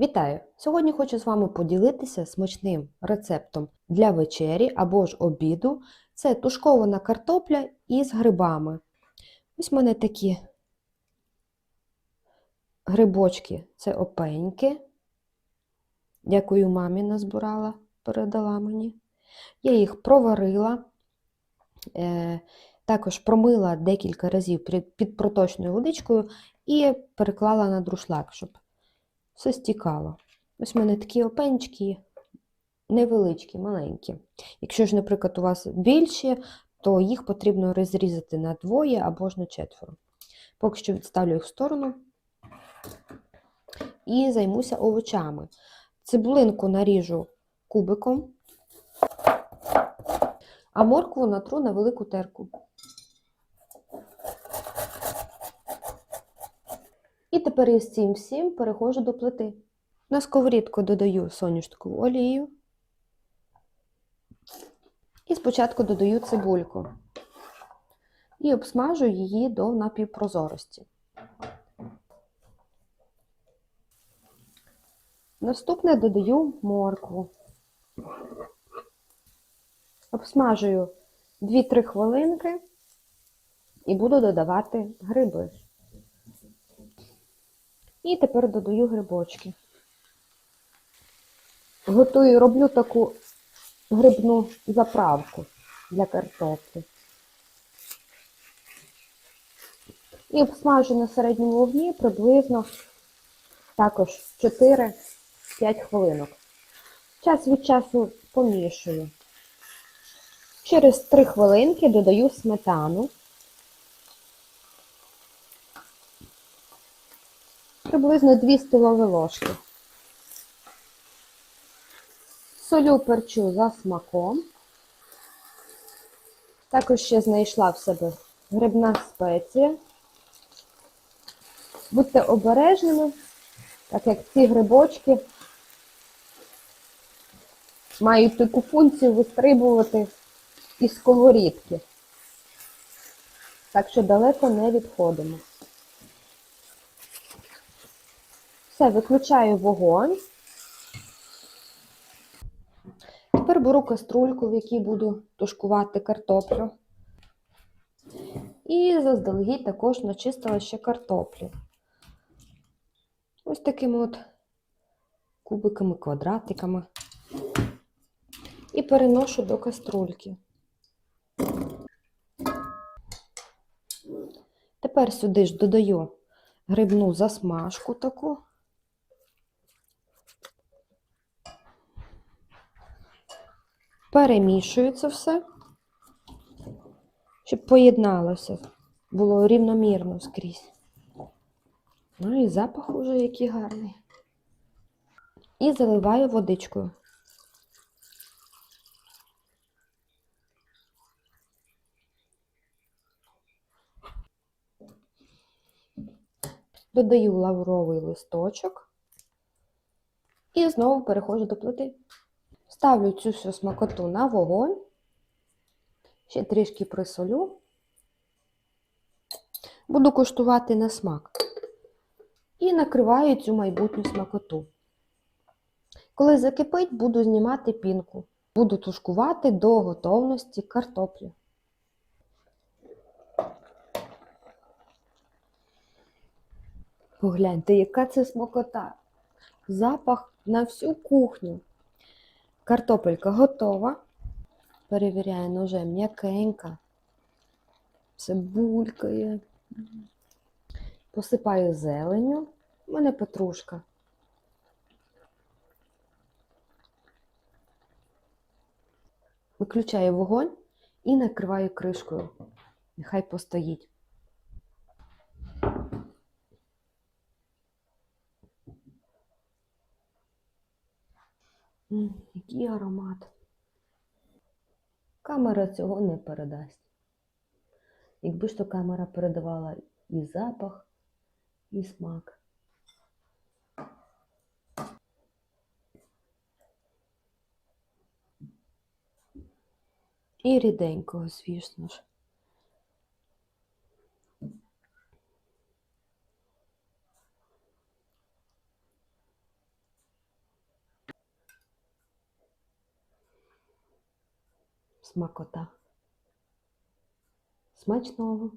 Вітаю! Сьогодні хочу з вами поділитися смачним рецептом для вечері або ж обіду. Це тушкована картопля із грибами. Ось в мене такі грибочки це опеньки. Дякую, мамі назбирала, передала мені. Я їх проварила, е, також промила декілька разів під проточною водичкою і переклала на друшлак, щоб все стікало. Ось в мене такі опенчики невеличкі, маленькі. Якщо ж, наприклад, у вас більші, то їх потрібно розрізати на двоє або ж на четверо. Поки що відставлю їх в сторону і займуся овочами. Цибулинку наріжу кубиком, а моркву натру на велику терку. І тепер із цим всім переходжу до плити. На сковорідку додаю соняшникову олію. І спочатку додаю цибульку. І обсмажу її до напівпрозорості. Наступне додаю моркву. Обсмажую 2-3 хвилинки і буду додавати гриби. І тепер додаю грибочки. Готую, роблю таку грибну заправку для картоплі. І обсмажу на середньому вогні приблизно також 4-5 хвилинок. Час від часу помішую. Через 3 хвилинки додаю сметану. Приблизно 2 столові ложки. Солю перчу за смаком. Також ще знайшла в себе грибна спеція. Будьте обережними, так як ці грибочки мають таку функцію вистрибувати із сковорідки. Так що далеко не відходимо. Все, виключаю вогонь. Тепер беру каструльку, в якій буду тушкувати картоплю. І заздалегідь також начистила ще картоплю. Ось такими от кубиками, квадратиками. І переношу до каструльки. Тепер сюди ж додаю грибну засмажку таку. Перемішую це все, щоб поєдналося, було рівномірно скрізь. Ну і запах уже який гарний. І заливаю водичкою. Додаю лавровий листочок і знову переходжу до плити. Ставлю цю всю смакоту на вогонь, ще трішки присолю, буду куштувати на смак. І накриваю цю майбутню смакоту. Коли закипить, буду знімати пінку. Буду тушкувати до готовності картоплі. Погляньте, яка це смакота! Запах на всю кухню. Картопелька готова. Перевіряю ножем м'якенька. Цибулькає. Посипаю зеленю. У мене петрушка. Виключаю вогонь і накриваю кришкою. Нехай постоїть. М, який аромат. Камера цього не передасть. Якби ж то камера передавала і запах, і смак. І ріденького, звісно ж. Смакота. Смачного!